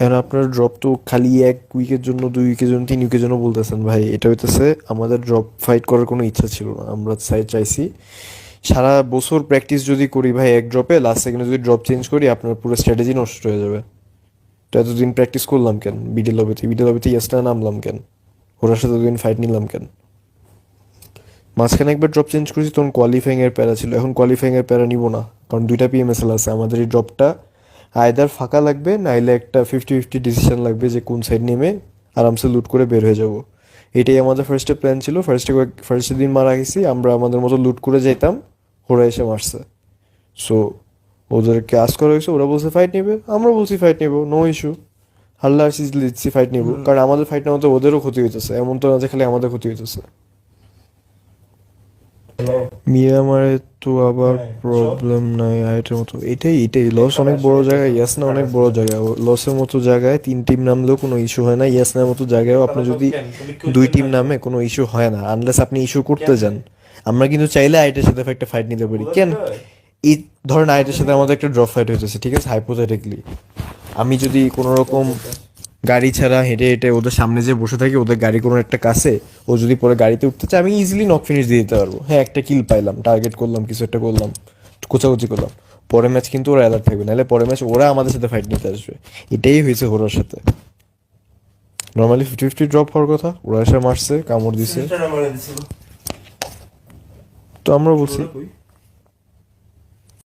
এখন আপনার ড্রপ তো খালি এক উইকের জন্য, দুই উইকের জন্য, তিন উইকের জন্য বলতেছেন ভাই। এটা হইতেছে আমাদের ড্রপ ফাইট করার কোনো ইচ্ছা ছিল না। আমরা চাই চাইছি। সারা বছর প্র্যাকটিস যদি করি ভাই এক ড্রপে লাস্ট সেকেন্ডে যদি ড্রপ চেঞ্জ করি, আপনার পুরো স্ট্র্যাটেজি নষ্ট হয়ে যাবে। তো এতদিন প্র্যাকটিস করলাম কেন? বিডি লবিতে বিডি লবিতে ইয়াসটা নামলাম কেন? ওরার সাথে দুদিন ফাইট নিলাম কেন? মাঝখানে একবার ড্রপ চেঞ্জ করেছি, তখন কোয়ালিফাইং এর প্যারা ছিল। এখন কোয়ালিফাইং এর প্যারা নিব না। কারণ দুইটা পিএমএসএল আছে। আমাদের এই ড্রপটা আয়দার ফাঁকা লাগবে নাইলে একটা ফিফটি ফিফটি ডিসিশন লাগবে যে কোন সাইড নেমে আরামসে লুট করে বের হয়ে যাব। এটাই আমাদের ফার্স্টে প্ল্যান ছিল। ফার্স্টে ফার্স্টের দিন মারা গেছি আমরা আমাদের মতো লুট করে যেতাম ওরা এসে মারছে। সো ওদেরকে আস করা হয়েছে ওরা বলছে ফাইট নেবে আমরা বলছি ফাইট নেব নো ইস্যু হাল্লা লিখছি ফাইট নেব। কারণ আমাদের ফাইটের মতো ওদেরও ক্ষতি হইতেছে এমন তো না যে খালি আমাদের ক্ষতি হইতেছে। মিয়ামারে তো আবার প্রবলেম নাই আইটের মতো। এটাই এটাই লস অনেক বড় জায়গায় ইয়াস না অনেক বড় জায়গা। লসের মতো জায়গায় তিন টিম নামলেও কোনো ইস্যু হয় না ইয়াস নার মতো জায়গায়ও আপনি যদি দুই টিম নামে কোনো ইস্যু হয় না আনলেস আপনি ইস্যু করতে যান। আমরা কিন্তু চাইলে আইটের সাথে একটা ফাইট নিতে পারি। কেন? এই ধরেন আইটের সাথে আমাদের একটা ড্রপ ফাইট হয়েছে ঠিক আছে? হাইপোথেটিকলি আমি যদি কোনো রকম গাড়ি ছাড়া হেঁটে হেঁটে ওদের সামনে যে বসে থাকি ওদের গাড়ি কোনো একটা কাছে ও যদি পরে গাড়িতে উঠতে চায় আমি ইজিলি নক ফিনিশ দিয়ে দিতে পারব। হ্যাঁ একটা কিল পাইলাম টার্গেট করলাম কিছু একটা করলাম কোচাকুচি করলাম। পরের ম্যাচ কিন্তু ওরা অ্যালার্ট থাকবে নাহলে পরের ম্যাচ ওরা আমাদের সাথে ফাইট নিতে আসবে। এটাই হয়েছে ওরার সাথে। নর্মালি ফিফটি ফিফটি ড্রপ হওয়ার কথা ওরা এসে মারছে কামড় দিছে। তো আমরা বলছি।